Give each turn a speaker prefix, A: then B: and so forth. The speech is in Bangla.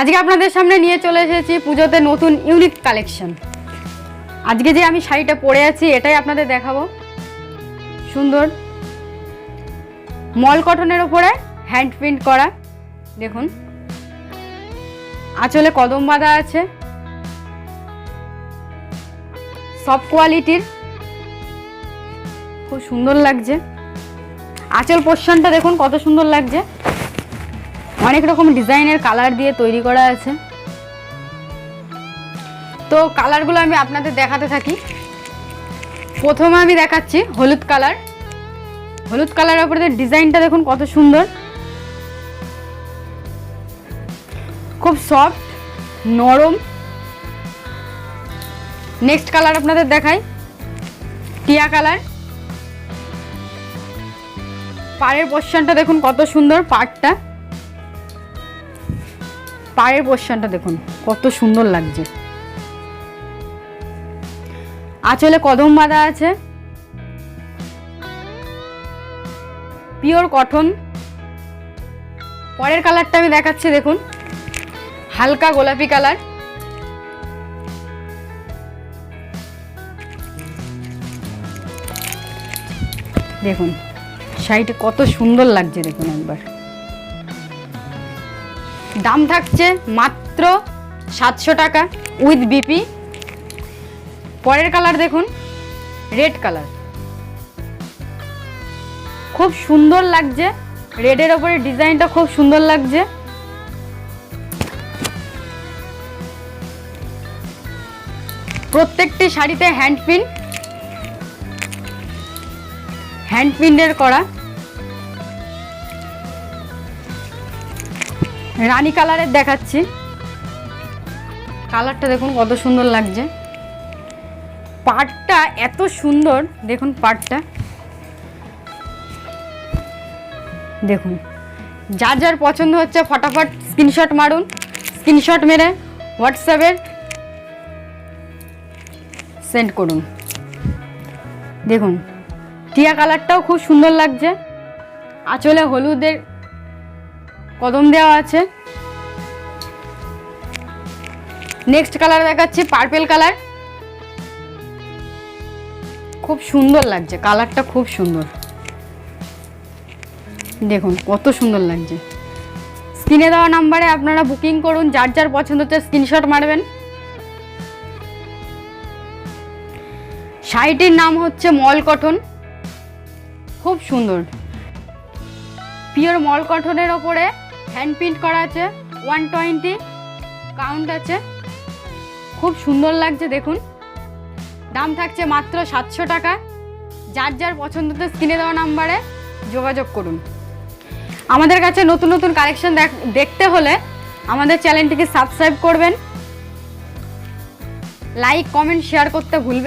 A: আজকে আপনাদের সামনে নিয়ে চলে এসেছি পুজোতে নতুন ইউনিক কালেকশন আজকে যে আমি শাড়িটা পরে আছি, এটাই আপনাদের দেখাবো। সুন্দর। মল কটনের ওপরে হ্যান্ড প্রিন্ট করা। দেখুন। আঁচলে কদম বাঁধা আছে। সব কোয়ালিটির খুব সুন্দর লাগছে। আঁচল পোর্শনটা দেখুন কত সুন্দর লাগছে। অনেক রকম ডিজাইনের কালার দিয়ে তৈরি করা আছে। তো কালারগুলো আমি আপনাদের দেখাতে থাকি। প্রথমে আমি দেখাচ্ছি হলুদ কালার। হলুদ কালারের উপরে ডিজাইনটা দেখুন কত সুন্দর। খুব সফট, নরম। নেক্সট কালার আপনাদের দেখাই। টিয়া কালার। পাড়ের পোর্শনটা দেখুন কত সুন্দর পাড়টা। পাড়ের পোর্শনটা দেখুন, কত সুন্দর লাগছে। আঁচলে কদম বাঁধা আছে। Pure cotton. পরের কালারটা আমি দেখাচ্ছি, দেখুন। হালকা গোলাপি কালার। দেখুন, শাড়িটা কত সুন্দর লাগছে, দেখুন একবার। দাম থাকছে মাত্র সাতশো টাকা উইথ বিপি পরের কালার দেখুন রেড কালার। খুব সুন্দর লাগছে রেডের ওপরে ডিজাইনটা খুব সুন্দর লাগছে। প্রত্যেকটি শাড়িতে হ্যান্ড প্রিন্ট হ্যান্ড প্রিন্টের করা। রানী কালারের দেখাচ্ছি। কালারটা দেখুন কত সুন্দর লাগছে। পাটটা এত সুন্দর, দেখুন পাটটা দেখুন, যার যার পছন্দ হচ্ছে ফটাফট স্ক্রিনশট মারুন স্ক্রিনশট মেরে হোয়াটসঅ্যাপের সেন্ড করুন। দেখুন, টিয়া কালারটাও খুব সুন্দর লাগছে। আঁচলে হলুদের কদম দেওয়া আছে। নেক্সট কালার দেখাচ্ছি পার্পেল কালার খুব সুন্দর লাগছে কালারটা খুব সুন্দর। দেখুন, কত সুন্দর লাগছে। স্ক্রিনে দেওয়া নাম্বারে আপনারা বুকিং করুন, যার যার পছন্দ হচ্ছে স্ক্রিনশট মারবেন। শাড়িটির নাম হচ্ছে মল কটন খুব সুন্দর। পিওর মল কটনের ওপরে হ্যান্ড প্রিন্ট করা আছে ওয়ান টোয়েন্টি কাউন্ট আছে। খুব সুন্দর লাগছে, দেখুন। দাম থাকছে মাত্র সাতশো টাকা। যার যার পছন্দ তো স্ক্রিনে দেওয়া নাম্বারে যোগাযোগ করুন। আমাদের কাছে নতুন নতুন কালেকশন দেখতে হলে আমাদের চ্যানেলটিকে সাবস্ক্রাইব করবেন। লাইক কমেন্ট শেয়ার করতে ভুলবেন